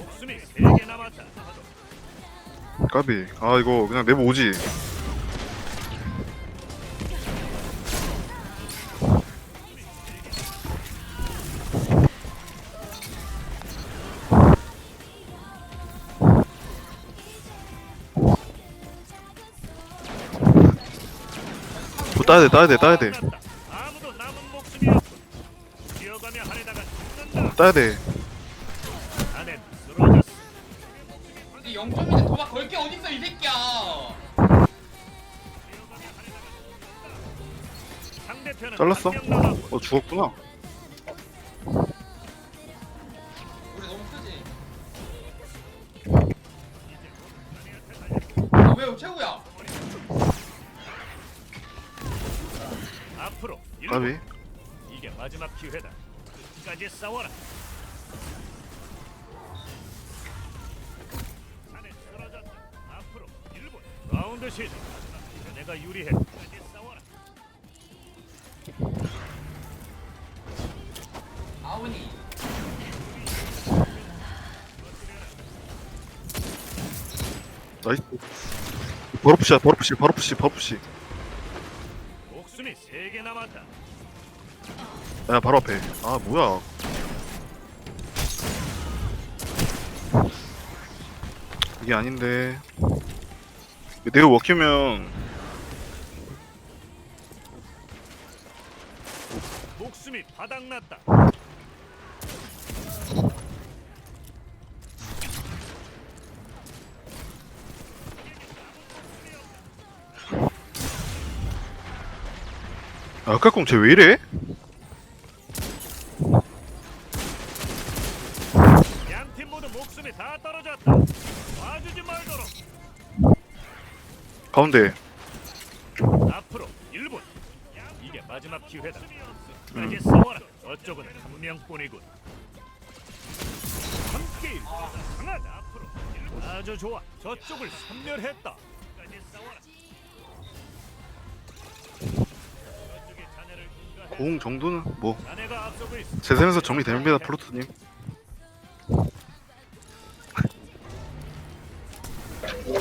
목숨이 세개 남았다. 까비 아 이거 그냥 내부 오지 뭐 따야 돼 따야 돼 따야 돼. 아무도 남은 목숨이 없고 뛰어가며 하려다가 죽는다. 따야 돼 0점인데 도박 걸게 어딨어 이 새끼야 잘랐어 어 죽었구나 우리 너무 크지? 아왜 최고야 앞으로 일곱. 까비 이게 마지막 기회다. 끝까지 싸워라. 라운드 시즌. 내가 유리해. 아우니 나이스 바로 푸시야 바로 푸시 바로 푸시 바로 푸시 목숨이 세 개 남았다. 야 바로 앞에 아 뭐야 이게 아닌데 내가 워키면 목숨이 바닥났다. 아 아까 공 쟤 왜 이래? 양팀 모두 목숨이 다 떨어졌다. 봐주지 말도록. 가운데 앞으로 일본. 이게 마지막 기회다. 끝까지 싸워라. 저쪽은 한 명뿐이군. 함께 일. 강하다 앞으로. 아주 좋아. 저쪽을 섬멸했다. 끝까지 싸워라. 자네를. 공 정도는 뭐 제 자네가 앞서고 있어. 생에서 정리됩니다 플로트님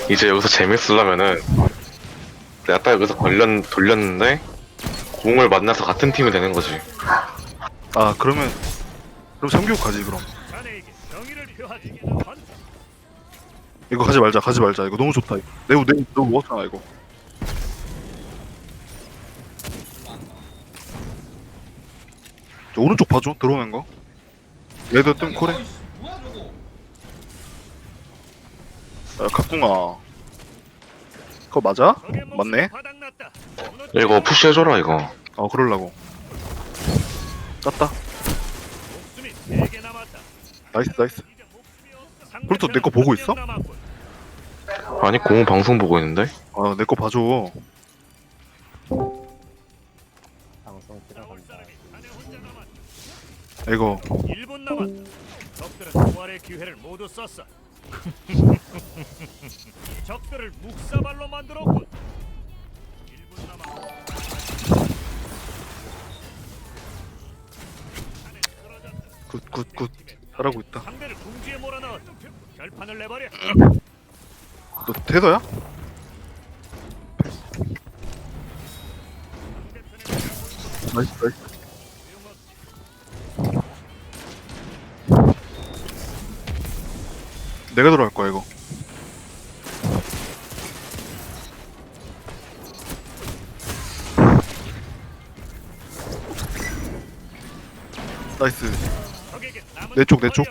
이제 여기서 재밌으려면은 내가 딱 여기서 걸렸 돌렸는데 공을 만나서 같은 팀이 되는 거지. 아 그러면 그럼 삼교육 가지 그럼. 이거 가지 말자 가지 말자. 이거 너무 좋다 이거. 내우 내우 너무 먹었잖아 이거. 저 오른쪽 봐줘 들어오는 거. 레드 뜸 코레 아이씨, 뭐야 저거 야 각궁아 그거 맞아? 맞네. 이거 푸시해줘라 이거. 어 그럴라고 땄다. 나이스 나이스 없어. 폴트 내거 보고 있어? 아니 공 방송 보고 있는데. 아 내 거 봐줘 방송 들어간다. 이거 1분 남았다. 적들은 부활의 기회를 모두 썼어. 적들을 묵사발로 만들었군. 1분 남았다. 자네 쓰러졌다. 굿굿굿 잘하고 있다 상대를 궁지에 몰아넣었다. 결판을 내버려. 너 테더야? 나이스 나이스 내가 들어갈 거야 이거 나이스 내 쪽, 내 쪽.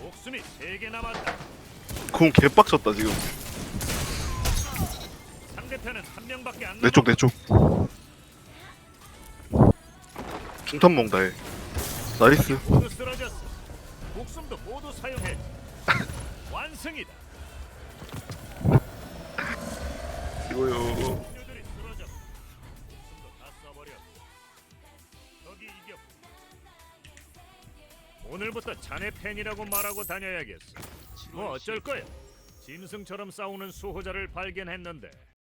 목숨이 세개 남았다. 공 개빡쳤다 지금 상대편은 한 명밖에 안 내 쪽 내 쪽 중탄 먹다 해 나이스 모두 쓰러졌어. 목숨도 모두 사용해. 완승이다. 이거요 동료들이 쓰러져. 목숨도 다 써버려. 적이 이겼고. 오늘부터 자네 팬이라고 말하고 다녀야겠어. 뭐 어쩔 거야. 짐승처럼 싸우는 수호자를 발견했는데